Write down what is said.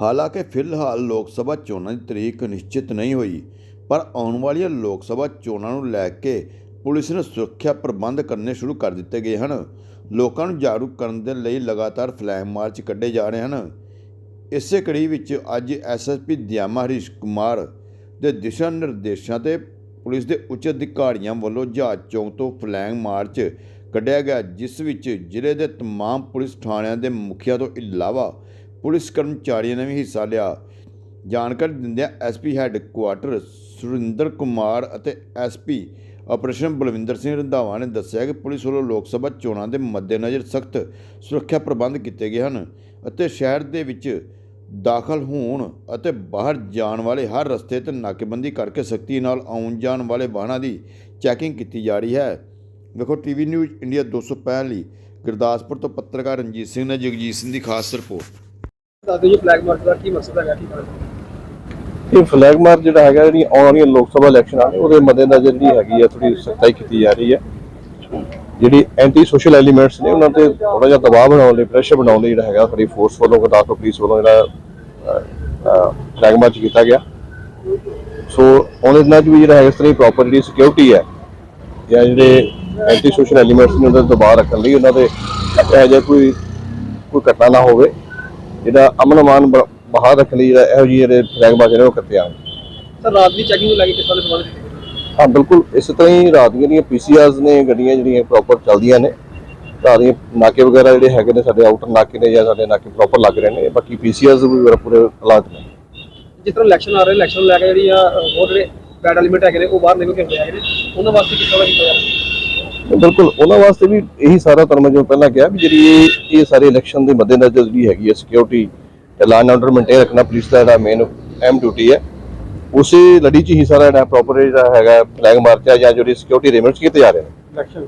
ਹਾਲਾਂਕਿ ਫਿਲਹਾਲ ਲੋਕ ਸਭਾ ਚੋਣਾਂ ਦੀ ਤਰੀਕ ਨਿਸ਼ਚਿਤ ਨਹੀਂ ਹੋਈ ਪਰ ਆਉਣ ਵਾਲੀਆਂ ਲੋਕ ਸਭਾ ਚੋਣਾਂ ਨੂੰ ਲੈ ਕੇ ਪੁਲਿਸ ਨੇ ਸੁਰੱਖਿਆ ਪ੍ਰਬੰਧ ਕਰਨੇ ਸ਼ੁਰੂ ਕਰ ਦਿੱਤੇ ਗਏ ਹਨ ਲੋਕਾਂ ਨੂੰ ਜਾਗਰੂਕ ਕਰਨ ਦੇ ਲਈ ਲਗਾਤਾਰ ਫਲੈਗ ਮਾਰਚ ਕੱਢੇ ਜਾ ਰਹੇ ਹਨ ਇਸੇ ਕੜੀ ਵਿੱਚ ਅੱਜ ਐਸਐਸਪੀ ਦਿਆਮਾ ਹਰੀਸ਼ ਕੁਮਾਰ ਦੇ ਦਿਸ਼ਾ ਨਿਰਦੇਸ਼ਾਂ ਤੇ ਪੁਲਿਸ ਦੇ ਉੱਚ ਅਧਿਕਾਰੀਆਂ ਵੱਲੋਂ ਜਹਾਜ਼ ਚੌਂਕ ਤੋਂ ਫਲੈਗ ਮਾਰਚ ਕੱਢਿਆ ਗਿਆ ਜਿਸ ਵਿੱਚ ਜ਼ਿਲ੍ਹੇ ਦੇ तमाम ਪੁਲਿਸ ਥਾਣਿਆਂ ਦੇ ਮੁਖੀਆਂ ਤੋਂ ਇਲਾਵਾ ਪੁਲਿਸ ਕਰਮਚਾਰੀਆਂ ਨੇ ਵੀ ਹਿੱਸਾ ਲਿਆ। ਜਾਣਕਾਰੀ ਦਿੰਦਿਆਂ ਐਸਪੀ ਹੈੱਡਕੁਆਟਰ ਸੁਰਿੰਦਰ ਕੁਮਾਰ ਅਤੇ ਐਸਪੀ ਆਪਰੇਸ਼ਨ ਬਲਵਿੰਦਰ ਸਿੰਘ ਰੰਧਾਵਾ ਨੇ ਦੱਸਿਆ ਕਿ ਪੁਲਿਸ ਵੱਲੋਂ ਲੋਕ ਸਭਾ ਚੋਣਾਂ ਦੇ ਮੱਦੇਨਜ਼ਰ ਸਖਤ ਸੁਰੱਖਿਆ ਪ੍ਰਬੰਧ ਕੀਤੇ ਗਏ ਹਨ ਅਤੇ ਸ਼ਹਿਰ ਦੇ ਵਿੱਚ ਦਾਖਲ ਹੋਣ ਅਤੇ ਬਾਹਰ ਜਾਣ ਵਾਲੇ ਹਰ ਰਸਤੇ ਤੇ ਨਾਕੇਬੰਦੀ ਕਰਕੇ ਸਖਤੀ ਨਾਲ ਆਉਣ ਜਾਣ ਵਾਲੇ ਵਾਹਨਾਂ ਦੀ ਚੈਕਿੰਗ ਕੀਤੀ ਜਾ ਰਹੀ ਹੈ। ਵੇਖੋ, ਟੀਵੀ ਨਿਊਜ਼ ਇੰਡੀਆ 265 ਲਈ ਗੁਰਦਾਸਪੁਰ ਤੋਂ ਪੱਤਰਕਾਰ ਰਣਜੀਤ ਸਿੰਘ ਨੇ ਜਗਜੀਤ ਸਿੰਘ ਦੀ ਖਾਸ ਰਿਪੋਰਟ। ਦੱਸ ਜੀ ਫਲੈਗ ਮਾਰਚ ਦਾ ਕੀ ਮਕਸਦ ਹੈਗਾ, ਕੀ ਕਰਨਾ? ਇਹ ਫਲੈਗ ਮਾਰਚ ਜਿਹੜਾ ਹੈਗਾ, ਜਿਹੜੀ ਆਉਣ ਵਾਲੀਆਂ ਲੋਕ ਸਭਾ ਇਲੈਕਸ਼ਨ ਨੇ ਉਹਦੇ ਮੱਦੇਨਜ਼ਰ ਜਿਹੜੀ ਹੈਗੀ ਹੈ ਥੋੜੀ ਸਖਤਾਈ ਕੀਤੀ ਜਾ ਰਹੀ ਹੈ ਜਿਹੜੀ ਐਂਟੀ ਸੋਸ਼ਲ ਐਲੀਮੈਂਟਸ ਨੇ, ਉਹਨਾਂ ਤੇ ਥੋੜਾ ਜਿਹਾ ਦਬਾਅ ਬਣਾਉਣ ਲਈ ਪ੍ਰੈਸ਼ਰ ਬਣਾਉਣ ਲਈ ਜਿਹੜਾ ਹੈਗਾ, ਸਾਡੀ ਫੋਰਸ ਵੱਲੋਂ, ਗੁਰਦਾਸਪੁਰ ਪੁਲਿਸ ਵੱਲੋਂ ਜਿਹੜਾ ਫਲੈਗ ਮਾਰਚ ਕੀਤਾ ਗਿਆ। ਸੋ ਉਹਦੇ ਦਿਨਾਂ 'ਚ ਵੀ ਜਿਹੜਾ ਹੈਗਾ, ਇਸ ਤਰ੍ਹਾਂ ਪ੍ਰੋਪਰ ਜਿਹੜੀ ਸਿਕਿਉਰਿਟੀ ਹੈ, ਜਾਂ ਜਿਹੜੇ ਐਂਟੀ ਸੋਸ਼ਲ ਐਲੀਮੈਂਟਸ ਨੇ ਉਹਨਾਂ ਤੇ ਦਬਾਅ ਰੱਖਣ ਲਈ ਉਹਨਾਂ ਦੇ ਇਹੋ ਜਿਹਾ ਕੋਈ ਕੋਈ ਘਟਨਾ ਨਾ ਹੋਵੇ। ਜਿਹੜਾ ਅਮਨ ਅਮਾਨ ਬ- ਬਹਾਲ ਰੱਖਣ ਲਈ ਜਿਹੜਾ ਇਹੋ ਜਿਹੇ ਜਿਹੜੇ ਫਲੈਗ ਮਾਰਚ ਨੇ ਉਹ ਕੀਤੇ ਆਉਣ ਸਰ ਰਾਤ ਦੀ ਚੈਕਿੰਗ ਨੂੰ ਲੈ ਕੇ ਕਿਸ ਤਰ੍ਹਾਂ ਦੇ ਸਵਾਲ ਕੀਤੇ ਹਾਂ ਬਿਲਕੁਲ ਇਸੇ ਤਰ੍ਹਾਂ ਹੀ ਰਾਤ ਦੀਆਂ ਜਿਹੜੀਆਂ ਪੀਸੀਆਰਸ ਨੇ ਗੱਡੀਆਂ ਜਿਹੜੀਆਂ ਪ੍ਰੋਪਰ ਚੱਲਦੀਆਂ ਨੇ ਰਾਤ ਦੀਆਂ ਨਾਕੇ ਵਗੈਰਾ ਜਿਹੜੇ ਹੈਗੇ ਨੇ ਸਾਡੇ ਆਊਟਰ ਨਾਕੇ ਨੇ ਜਾਂ ਸਾਡੇ ਨਾਕੇ ਪ੍ਰੋਪਰ ਲੱਗ ਰਹੇ ਨੇ ਬਾਕੀ ਪੀਸੀਆਰਸ ਵੀ ਪੂਰੇ- ਪੂਰੇ ਹਾਲਾਤ ਨੇ। ਜਿਸ ਤਰ੍ਹਾਂ ਇਲੈਕਸ਼ਨ ਆ ਰਹੇ ਇਲੈਕਸ਼ਨ ਨੂੰ ਲੈ ਕੇ ਜਿਹੜੀਆਂ ਅ, ਹੋਰ ਜਿਹੜੇ ਬੈਡ ਐਲੀਮੈਂਟ ਹੈਗੇ ਨੇ ਉਹ ਬਾਹਰ ਨਿਕਲ ਕੇ ਹੁੰਦੇ ਹੈਗੇ ਨੇ ਉਹਨਾਂ ਵਾਸਤੇ ਕਿਸ ਤਰ੍ਹਾਂ ਦਾ ਕੀਤਾ ਜਾ ਰਿਹਾ? ਬਿਲਕੁਲ, ਉਹਨਾਂ ਵਾਸਤੇ ਵੀ ਇਹੀ ਸਾਰਾ ਤੁਹਾਨੂੰ ਮੈਂ ਜੋ ਪਹਿਲਾਂ ਕਿਹਾ ਵੀ ਜਿਹੜੀ ਇਹ ਸਾਰੇ ਇਲੈਕਸ਼ਨ ਦੇ ਮੱਦੇਨਜ਼ਰ ਜਿਹੜੀ ਹੈਗੀ ਹੈ ਸਿਕਿਉਰਿਟੀ ਤੇ ਲਾਅ ਐਂਡ ਆਰਡਰ ਮੇਨਟੇਨ ਰੱਖਣਾ ਪੁਲਿਸ ਦਾ ਜਿਹੜਾ ਮੇਨ ਐਮ ਡਿਊਟੀ ਹੈ। ਉਸੇ ਲੜੀ 'ਚ ਹੀ ਸਾਰਾ ਜਿਹੜਾ ਪ੍ਰੋਪਰ ਜਿਹੜਾ ਹੈਗਾ ਫਲੈਗ ਮਾਰਚ ਹੈ ਜਾਂ ਜਿਹੜੀ ਸਿਕਿਉਰਿਟੀ ਅਰੇਂਜਮੈਂਟਸ ਕੀਤੇ ਜਾ ਰਹੇ ਨੇ। ਇਲੈਕਸ਼ਨ